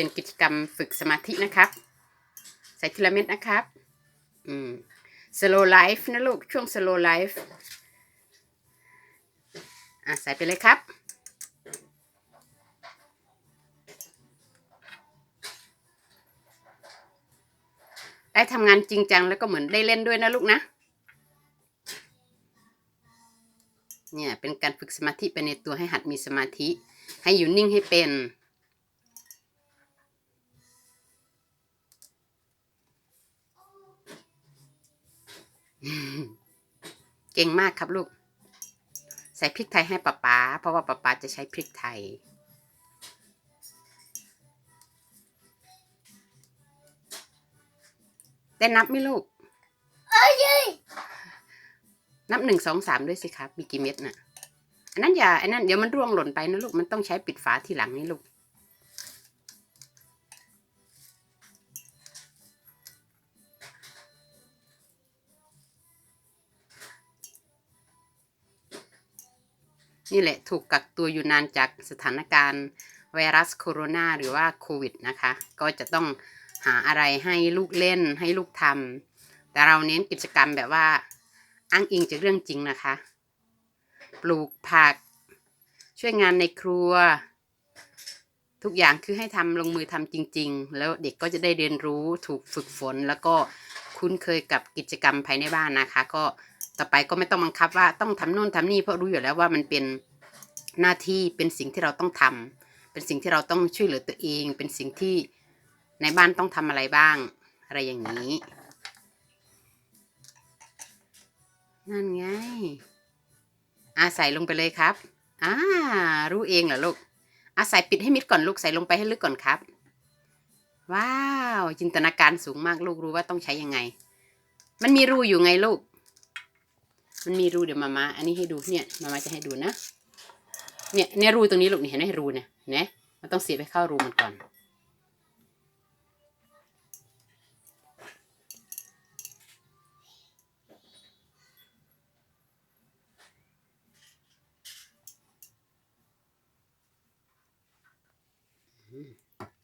เป็นกิจกรรมฝึกสมาธินะครับ ใส่ทีละเม็ดนะครับ อืม slow life นะลูก ช่วง slow life อะ ใส่ไปเลยครับได้ทำงานจริงจังแล้วก็เหมือนได้เล่นด้วยนะลูกนะ เนี่ยเป็นการฝึกสมาธิไปในตัวให้หัดมีสมาธิ ให้อยู่นิ่งให้เป็น เก่งมากครับลูก ใส่พริกไทยให้ป๊าป๊าเพราะว่าป๊าป๊าจะใช้พริกไทย ได้นับไหมลูกนับหนึ่งสองสามด้วยสิครับ มีกี่เม็ดน่ะ อันนั้นอย่าอันนั้นเดี๋ยวมันร่วงหล่นไปนะลูก มันต้องใช้ปิดฝาทีหลังนี่ลูก นี่แหละถูกกักตัวอยู่นานจากสถานการณ์ไวรัสโคโรนาหรือว่าโควิดนะคะ ก็จะต้องหาอะไรให้ลูกเล่นให้ลูกทำแต่เราเน้นกิจกรรมแบบว่าอ้างอิงจากเรื่องจริงนะคะ ปลูกผัก ช่วยงานในครัว ทุกอย่างคือให้ทำลงมือทำจริง ๆ แล้วเด็กก็จะได้เรียนรู้ถูกฝึกฝน แล้วก็คุ้นเคยกับกิจกรรมภายในบ้านนะคะ ก็ ต่อไปก็ไม่ต้องบังคับว่าต้องทำนู่นทำนี่เพราะรู้อยู่แล้วว่ามันเป็นหน้าที่เป็นสิ่งที่เราต้องทำเป็นสิ่งที่เราต้องช่วยเหลือตัวเอง เป็นสิ่งที่ในบ้านต้องทำอะไรบ้าง อะไรอย่างนี้ นั่นไงอาใส่ลงไปเลยครับอ่ารู้เองเหรอลูกอาใส่ปิดให้มิดก่อนลูกใส่ลงไปให้ลึกก่อนครับ ว้าว จินตนาการสูงมากลูกรู้ว่าต้องใช้ยังไง มันมีรูอยู่ไงลูก มันมีรูเดี๋ยวมามาอันนี้ให้ดูเนี่ยมามาจะให้ดูนะ เนี่ยเนี่ยรูตรงนี้ลูกนี่เห็นไหมรูเนี่ยเห็นะมันต้องเสียบไปเข้ารูมันก่อน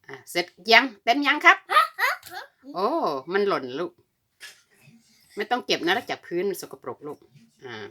อะเสร็จยังเต็มยังครับ โอ้ มันหล่นลูก ไม่ต้องเก็บนะแล้วจากพื้นมันสกปรกลูก อ่า